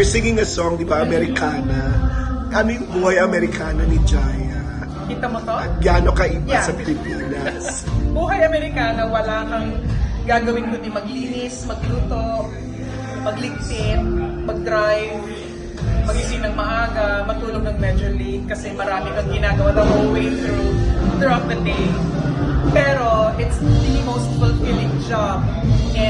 You're singing a song, di ba, Americana. Ano yung buhay Americana ni Jaya? Kita mo to? Gaano kaiba Yeah. sa Pilipinas? Buhay Amerikana, wala kang gagawin kundi maglinis, magluto, magligpit, mag-drive, magising ng maaga, matulog ng medyo late kasi marami kang ginagawa the whole way through throughout the day. Pero it's the most fulfilling job and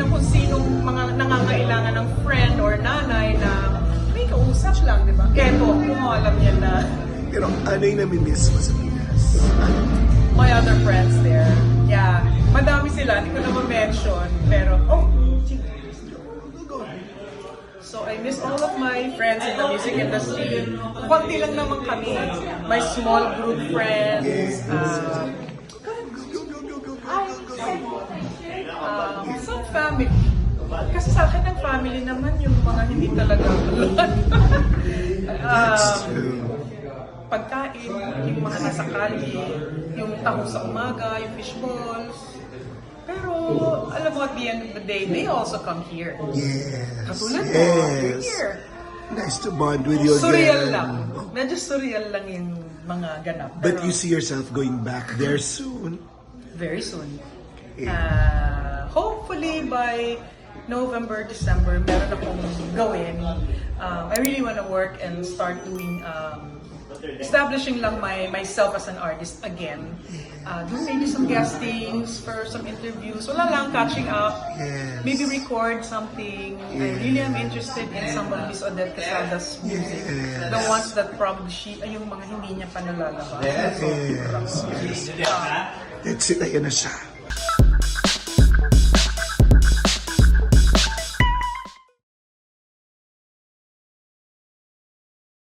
ng kung sinong mga nangangailangan ng friend or nanay na may kausap lang, di ba? Eto, kung alam niya na Pero ano yung namimiss mo sa Pinas? my other friends there. Yeah, madami sila, hindi ko na ma-mention. Pero, oh. So I miss all of my friends in the music industry. Konti lang naman kami. My small group friends. Uh, um, some family. Kasi sa akin ang family naman yung mga hindi talaga true. pagkain, yung mga nasa kalye, yung taho sa umaga, yung fishballs. Pero, alam mo, at the end of the day, they also come here. Yes. Katulad mo, you're Yes. here. Nice to bond with you Surreal again. lang. Medyo surreal lang yung mga ganap. But Pero you see yourself going back there soon. very soon. Uh, hopefully by November, December, meron akong gawin. Um, I really want to work and start doing um, establishing lang my myself as an artist again. Uh, do maybe some guestings for some interviews. Wala lang, catching up. Yes. Maybe record something. I really am interested in some of Miss Odette Quesada's music. Yes. The ones that probably she, ay yung mga hindi niya pa nalalabas. Yes. Uh, That's it. Ayan na siya.